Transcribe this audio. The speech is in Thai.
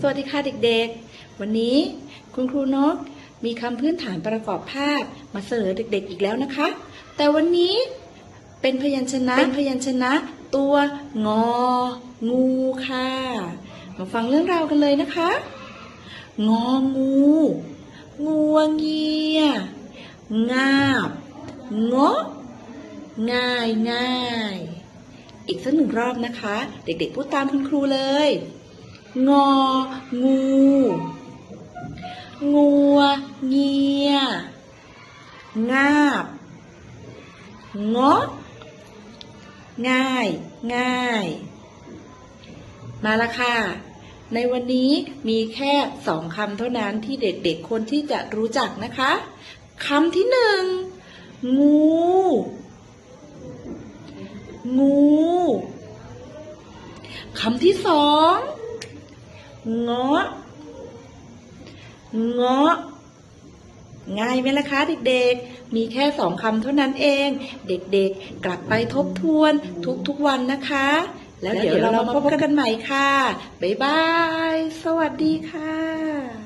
สวัสดีค่ะเด็กๆ วันนี้คุณครูนกมีคำพื้นฐานประกอบภาพมาเสนอเด็กๆอีกแล้วนะคะ แต่วันนี้เป็นพยัญชนะเป็นพยัญชนะ ตัวงอ งูค่ะ มาฟังเรื่องราวกันเลยนะคะ งองูงัวเงียงาบงอง่ายง่าย อีกสักหนึ่งรอบนะคะ เด็กๆพูดตามคุณครูเลย งอ งู งัว เงีย งาบงอง่าย ง่าย มาละค่ะ ในวันนี้มีแค่สองคำเท่านั้นที่เด็กๆควรที่จะรู้จักนะคะคำที่หนึ่งงู งูคำที่สอง เงาะเงาะง่ายไหมล่ะคะเด็กๆ มีแค่สองคำเท่านั้นเอง เด็กๆ กลับไปทบทวนทุกๆวันนะคะ แล้วเดี๋ยวเรามาพบกันใหม่ค่ะ บ๊ายบาย สวัสดีค่ะ